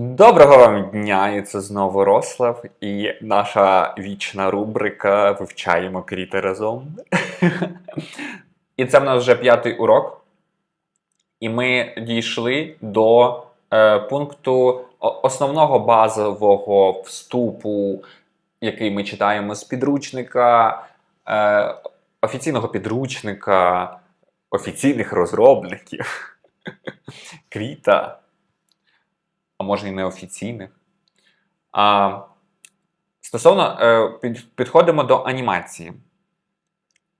Доброго вам дня! І це знову Рослав і наша вічна рубрика Вивчаємо кріти разом. І це в нас вже п'ятий урок. І ми дійшли до е, пункту основного базового вступу, який ми читаємо з підручника, е, офіційного підручника, офіційних розробників. Кріта а може і неофіційних. А, стосовно е, підходимо до анімації.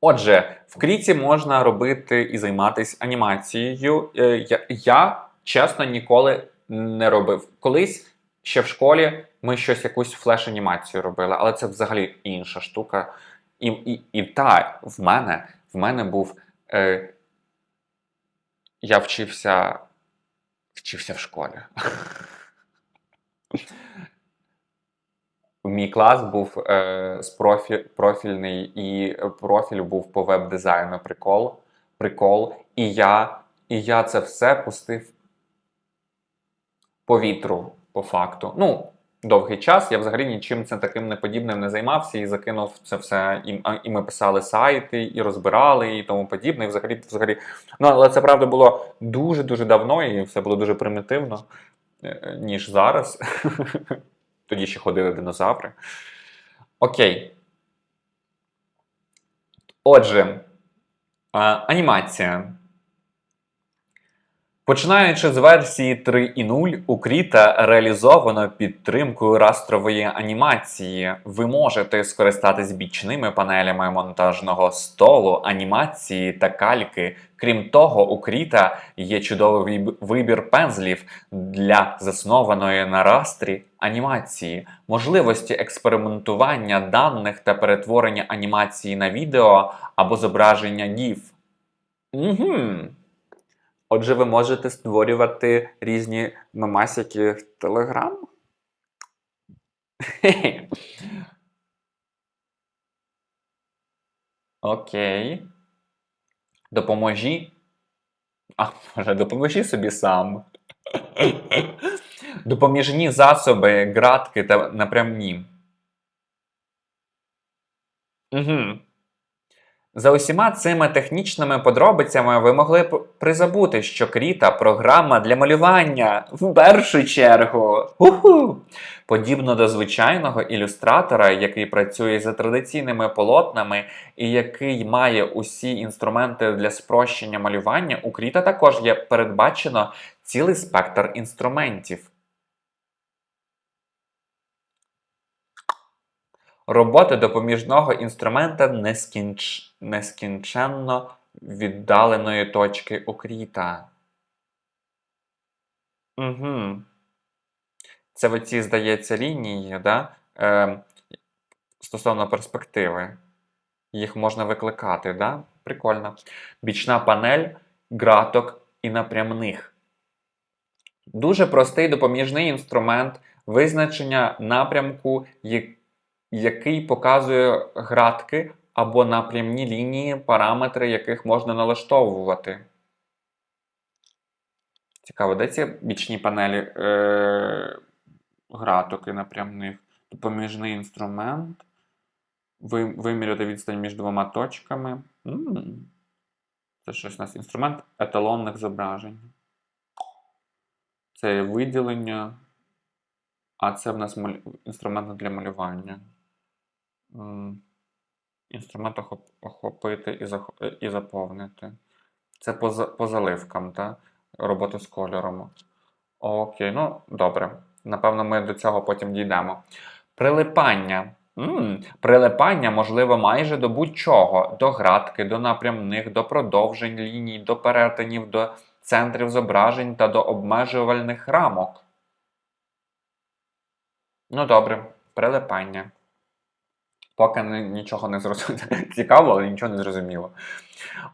Отже, в Кріті можна робити і займатися анімацією. Е, я, я, чесно, ніколи не робив. Колись ще в школі ми щось якусь флеш-анімацію робили, але це взагалі інша штука. І, і, і та, в мене, в мене був. Е, я вчився вчився в школі. Мій клас був е, з профі, профільний, і профіль був по веб-дизайну. Прикол. Прикол. І я, і я це все пустив по вітру, по факту. Ну, довгий час. Я взагалі нічим це таким неподібним не займався і закинув це все. І, і ми писали сайти, і розбирали, і тому подібне. І взагалі, взагалі. Ну, але це правда було дуже-дуже давно, і все було дуже примітивно, е, ніж зараз. Тоді ще ходили динозаври. Окей. Отже, анімація. Починаючи з версії 3.0, у Кріта реалізовано підтримкою растрової анімації. Ви можете скористатись бічними панелями монтажного столу, анімації та кальки. Крім того, у Кріта є чудовий вибір пензлів для заснованої на растрі анімації, можливості експериментування даних та перетворення анімації на відео або зображення GIF. Угу. Отже, ви можете створювати різні мемасики в Telegram? Окей. Допоможі. А, може, допоможі собі сам. Допоміжні засоби, ґратки та напрямні. Угу. За усіма цими технічними подробицями ви могли б призабути, що Кріта програма для малювання в першу чергу. Уху! Подібно до звичайного ілюстратора, який працює за традиційними полотнами і який має усі інструменти для спрощення малювання, у Кріта також є передбачено цілий спектр інструментів. Робота допоміжного інструмента нескінч... нескінченно віддаленої точки укріта. Угу. Це в ці, здається, лінії, да? е, стосовно перспективи. Їх можна викликати, да? Прикольно. Бічна панель, ґраток і напрямних. Дуже простий допоміжний інструмент визначення напрямку, я- який показує градки або напрямні лінії, параметри яких можна налаштовувати. Цікаво, де ці бічні панелі е- граток і напрямних? Допоміжний інструмент. Ви, виміряти відстань між двома точками. М. Це щось у нас інструмент еталонних зображень. Це виділення. А це в нас інструмент для малювання. Інструмент охопити і, заповнити. Це по, заливкам, так? Робота з кольором. Окей, ну добре. Напевно, ми до цього потім дійдемо. Прилипання. м Прилипання можливо майже до будь-чого: до градки, до напрямних, до продовжень ліній, до перетинів, до центрів зображень та до обмежувальних рамок. Ну, добре, прилипання. Поки нічого не зрозуміло. Цікаво, але нічого не зрозуміло.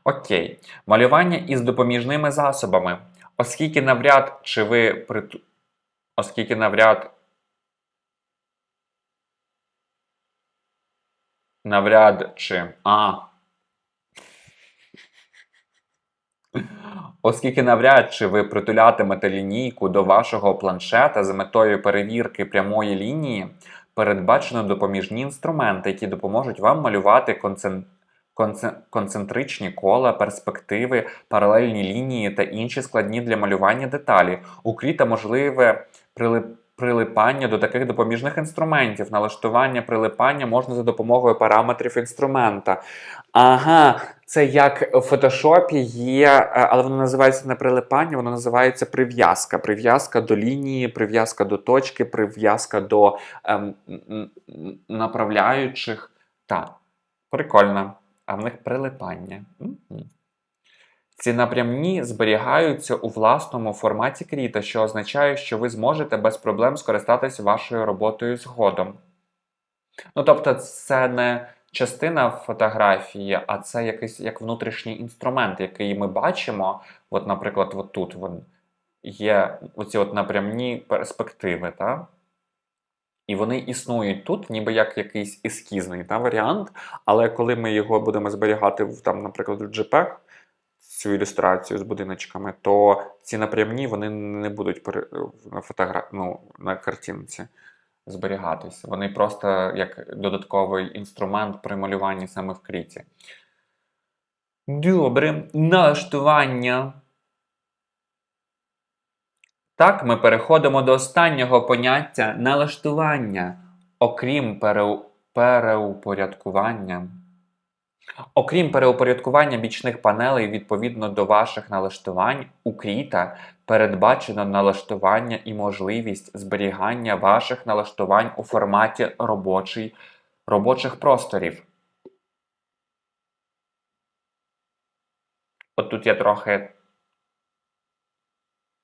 Окей. Малювання із допоміжними засобами. Оскільки навряд чи ви приту... Оскільки навряд. Навряд чи. А. Оскільки навряд чи ви притулятимете лінійку до вашого планшета з метою перевірки прямої лінії, передбачено допоміжні інструменти, які допоможуть вам малювати концен... концен- концентричні кола, перспективи, паралельні лінії та інші складні для малювання деталі. У Кріта можливе прилип... прилипання до таких допоміжних інструментів. Налаштування прилипання можна за допомогою параметрів інструмента. Ага, це як в фотошопі є, е, але воно називається не прилипання, воно називається прив'язка. Прив'язка до лінії, прив'язка до точки, прив'язка до ем, направляючих. Так, прикольно. А в них прилипання. Ці напрямні зберігаються у власному форматі кріта, що означає, що ви зможете без проблем скористатися вашою роботою згодом. Ну, тобто, це не частина фотографії, а це якийсь як внутрішній інструмент, який ми бачимо. От, наприклад, от тут є оці от напрямні перспективи, та? і вони існують тут, ніби як якийсь ескізний та, варіант, але коли ми його будемо зберігати, там, наприклад, в JPEG, цю ілюстрацію з будиночками, то ці напрямні вони не будуть на, фотогра... ну, на картинці зберігатись. Вони просто як додатковий інструмент при малюванні саме в кріті. Добре, налаштування. Так, ми переходимо до останнього поняття налаштування, окрім пере... переупорядкування. Окрім переупорядкування бічних панелей відповідно до ваших налаштувань, у Кріта передбачено налаштування і можливість зберігання ваших налаштувань у форматі робочий, робочих просторів. От тут я трохи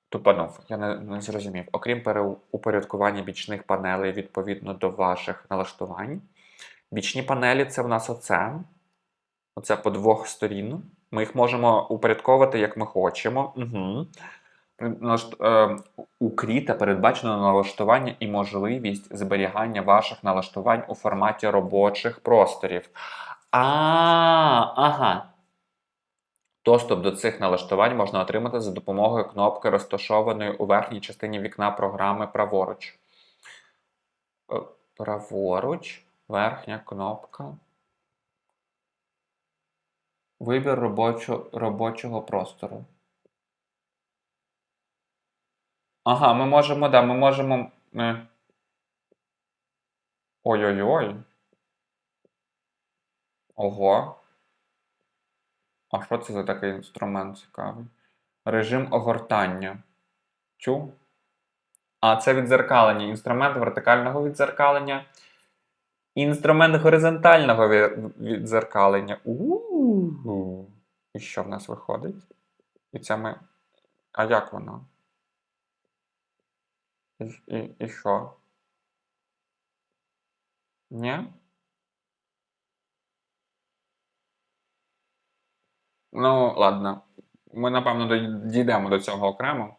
тупанув, я не, не зрозумів. Окрім переупорядкування бічних панелей відповідно до ваших налаштувань, бічні панелі це в нас оце. Оце по двох сторін. Ми їх можемо упорядковувати, як ми хочемо. Угу. У Кріта передбачено налаштування і можливість зберігання ваших налаштувань у форматі робочих просторів. А, ага. Доступ до цих налаштувань можна отримати за допомогою кнопки, розташованої у верхній частині вікна програми праворуч. Е, Праворуч, верхня кнопка. Вибір робочо, робочого простору. Ага, ми можемо, да, ми можемо. е, Ой-ой-ой. Ого. А що це за такий інструмент цікавий? Режим огортання. Чу? А, це відзеркалення. Інструмент вертикального відзеркалення. Інструмент горизонтального ві- відзеркалення. У-у-у. І що в нас виходить? І це ми. А як воно? І, і, і що? Ні? Ну, ладно. Ми, напевно, дійдемо до цього окремо.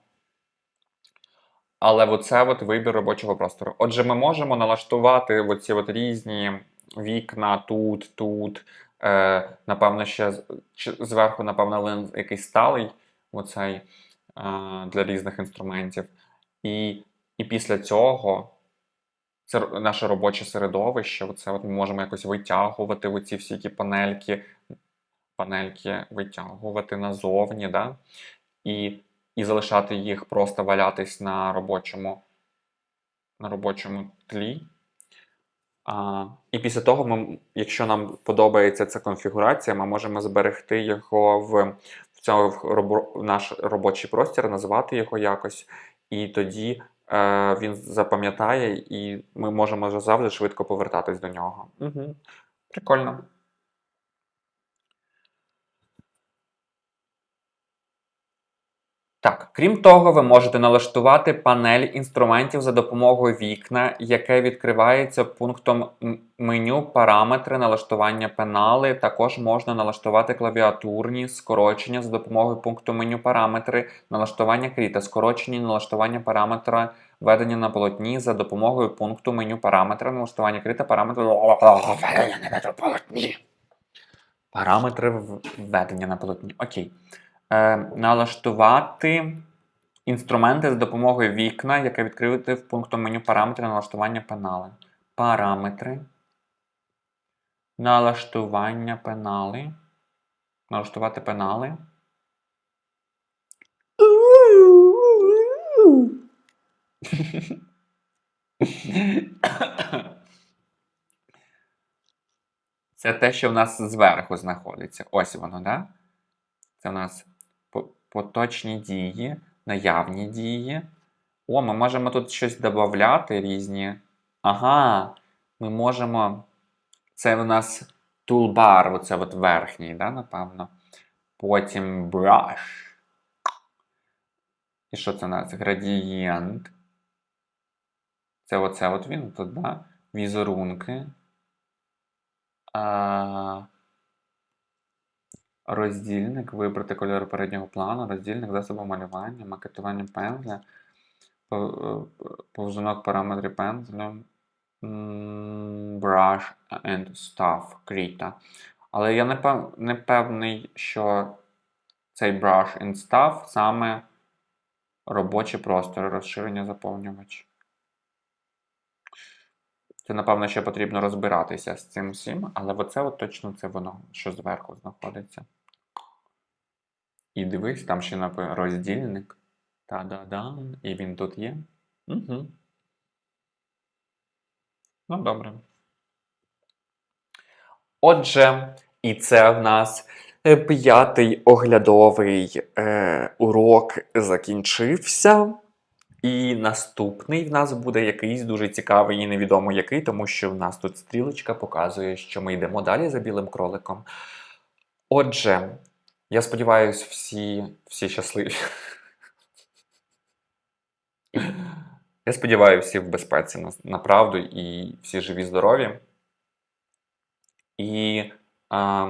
Але от вибір робочого простору. Отже, ми можемо налаштувати оці от різні вікна тут, тут. Е, напевно, ще зверху, напевно, лин якийсь сталий оцей, е, для різних інструментів. І, і після цього це наше робоче середовище. Оце от ми можемо якось витягувати оці всі ті панельки, панельки витягувати назовні, да? і, і залишати їх просто валятись на робочому, на робочому тлі. А, і після того, ми, якщо нам подобається ця конфігурація, ми можемо зберегти його в, в, цьому, в, робо- наш робочий простір, назвати його якось, і тоді е, він запам'ятає, і ми можемо завжди швидко повертатись до нього. Угу. Прикольно. Так, крім того, ви можете налаштувати панель інструментів за допомогою вікна, яке відкривається пунктом меню Параметри налаштування пенали. Також можна налаштувати клавіатурні скорочення за допомогою пункту меню Параметри налаштування кріта, скорочені налаштування параметра ведення на полотні за допомогою пункту меню Параметри налаштування кріта, параметри ведення на полотні. Параметри введення на полотні. Окей. Е, налаштувати інструменти з допомогою вікна, яке відкрити в пункту меню параметри налаштування пенали. Параметри. Налаштування пенали. Налаштувати пенали. Це те, що в нас зверху знаходиться. Ось воно, да? Це в нас поточні дії, наявні дії. О, ми можемо тут щось додати різні. Ага, ми можемо. Це у нас toolbar, оце от верхній, да, напевно. Потім brush. І що це у нас? Градієнт. Це оце от він тут, да? Візерунки. А... Роздільник, вибрати кольори переднього плану, роздільник засобу малювання, макетування пензля, е, повзунок параметрів пензля, brush and stuff, кріта. Але я не, пев, не певний, що цей brush and stuff саме робочі простори, розширення заповнювач. Це, напевно, ще потрібно розбиратися з цим всім, але оце от точно це воно, що зверху знаходиться. І дивись, там ще написано роздільник. Та-да-да, і він тут є. Угу. Ну, добре. Отже, і це в нас е, п'ятий оглядовий е, урок закінчився. І наступний в нас буде якийсь дуже цікавий і невідомо який, тому що в нас тут стрілочка показує, що ми йдемо далі за білим кроликом. Отже, я сподіваюся, всі, всі щасливі. Я сподіваюся, всі в безпеці на, направду і всі живі, здорові. І а,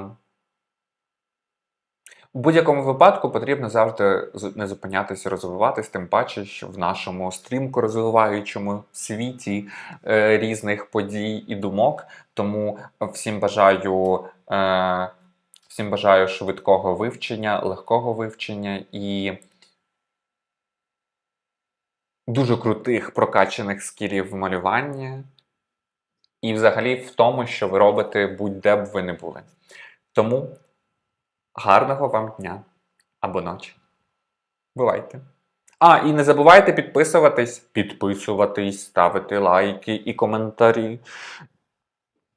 у будь-якому випадку потрібно завжди не зупинятися, розвиватись, тим паче, що в нашому стрімко розвиваючому світі е, різних подій і думок. Тому всім бажаю, е, всім бажаю швидкого вивчення, легкого вивчення і дуже крутих прокачаних скілів в малюванні. І взагалі в тому, що ви робите будь-де б ви не були. Тому гарного вам дня або ночі. Бувайте. А, і не забувайте підписуватись, підписуватись, ставити лайки і коментарі.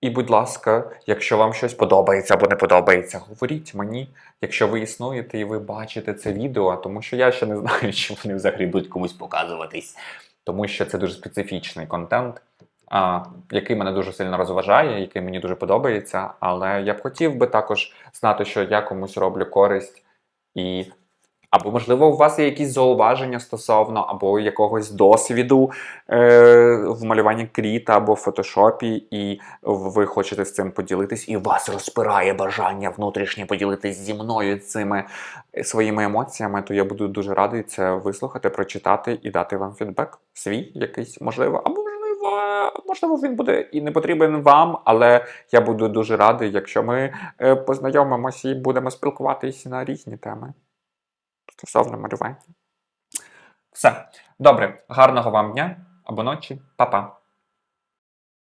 І, будь ласка, якщо вам щось подобається або не подобається, говоріть мені, якщо ви існуєте і ви бачите це відео, тому що я ще не знаю, чи вони взагалі будуть комусь показуватись, тому що це дуже специфічний контент, а, який мене дуже сильно розважає, який мені дуже подобається. Але я б хотів би також знати, що я комусь роблю користь і. Або, можливо, у вас є якісь зауваження стосовно або якогось досвіду е, в малюванні кріта або в фотошопі, і ви хочете з цим поділитись, і вас розпирає бажання внутрішнє поділитись зі мною цими е, своїми емоціями, то я буду дуже радий це вислухати, прочитати і дати вам фідбек свій якийсь, можливо, або можливо, можливо, він буде і не потрібен вам, але я буду дуже радий, якщо ми е, познайомимося і будемо спілкуватись на різні теми стосовно малювання. Все. Добре, гарного вам дня або ночі. Па-па.